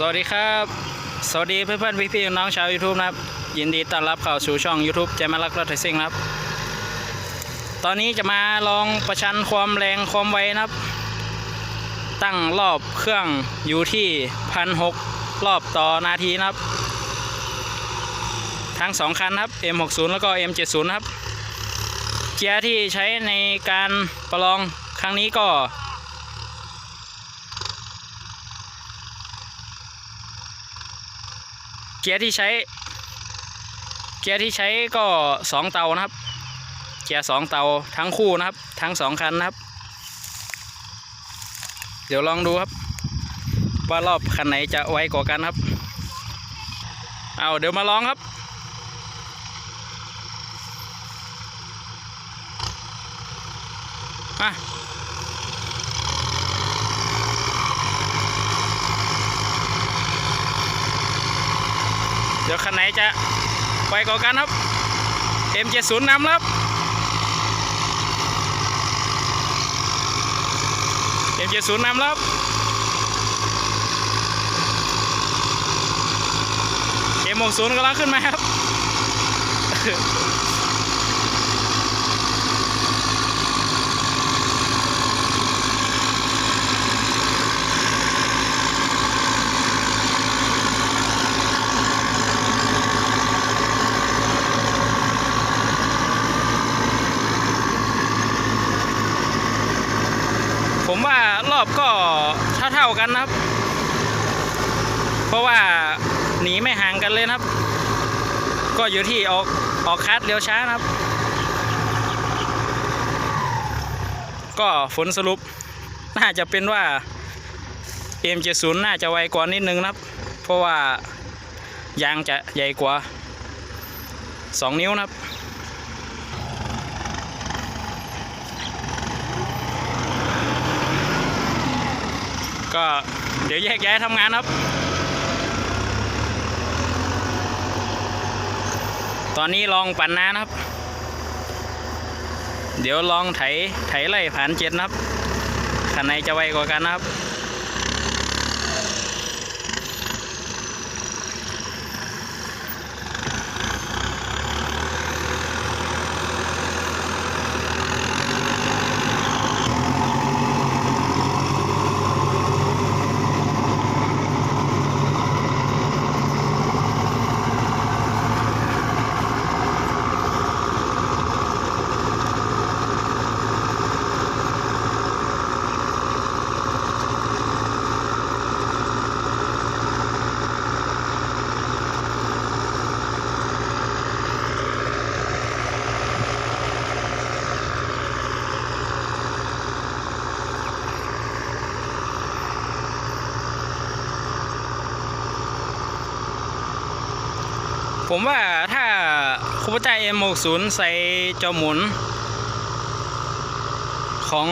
สวัสดีครับ สวัสดีเพื่อนๆพี่ๆน้องชาว YouTube นะครับ ยินดีต้อนรับเข้าสู่ช่อง YouTube เจมารักรถไถซิ่งครับ ตอนนี้จะมาลองประชันความแรงความไวนะครับ ตั้งรอบเครื่องอยู่ที่พันหกรอบต่อนาทีนะครับ ทั้งสองคันครับ M60 แล้วก็ M70 นะครับ เกียร์ที่ใช้ในการประลองครั้งนี้ก็ เกียร์ที่ใช้ เกียร์ที่ใช้ก็สองเตานะครับ เกียร์สองเตาทั้งคู่นะครับ ทั้งสองคันนะครับ เดี๋ยวลองดูครับ ว่ารอบคันไหนจะไวกว่ากันครับ เอาเดี๋ยวมาลองครับมา เดี๋ยวคันไหนจะไปก่อกันครับ M70 นำครับ M70 นำครับ M60 กำลังขึ้นมาครับ ผมว่ารอบก็เท่าๆกันนะครับ เพราะว่าหนีไม่ห่างกันเลยนะครับ ก็อยู่ที่ออกออกคัดเร็วช้านะครับ ก็ผลสรุปน่าจะเป็นว่า M70 น่าจะไวกว่านิดนึงนะครับ เพราะว่ายางจะใหญ่กว่า 2 นิ้วนะครับ ก็เดี๋ยวแยกย้ายทำงานครับ ตอนนี้ลองปั่นน้นะครับ เดี๋ยวลองไถไถไล่ผ่านเจ็ดนะครับคันไหนจะไวกว่ากันนะครับ ผมว่าถ้าคูปต้า M60 ใส่จอหมุน ของ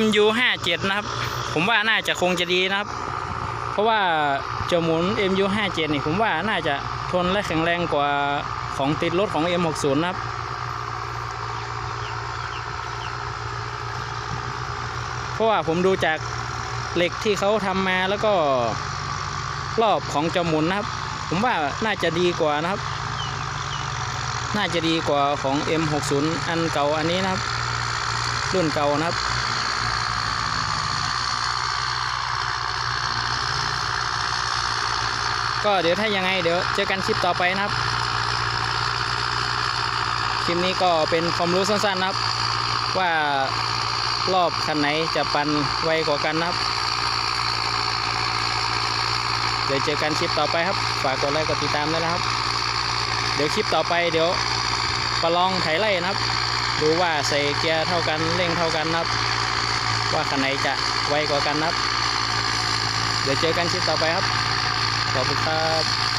MU57 นะครับ ผมว่าน่าจะคงจะดีนะครับ เพราะว่าจอหมุน MU57 นี่ผมว่าน่าจะทนและแข็งแรงกว่าของติดรถของ M60 นะครับเพราะว่าผมดูจากเหล็กที่เขาทำมาแล้วก็รอบของจอหมุนนะครับ ผมว่าน่าจะดีกว่านะครับ น่าจะดีกว่าของ M60 อันเก่าอันนี้นะครับ รุ่นเก่านะครับก็เดี๋ยวถ้ายังไงเดี๋ยวเจอกันคลิปต่อไปนะครับ คลิปนี้ก็เป็นความรู้สั้นๆนะครับ ว่ารอบคันไหนจะปั่นไวกว่ากันนะครับ เดี๋ยวเจอกันคลิปต่อไปครับ ฝากกดไลค์กดติดตามด้วยนะครับ เดี๋ยวคลิปต่อไปเดี๋ยวประลองไถไล่นะครับ ดูว่าใส่เกียร์เท่ากันเร่งเท่ากันนะครับ ว่าคันไหนจะไวกว่ากันนะครับ เดี๋ยวเจอกันคลิปต่อไปครับ ขอบคุณครับ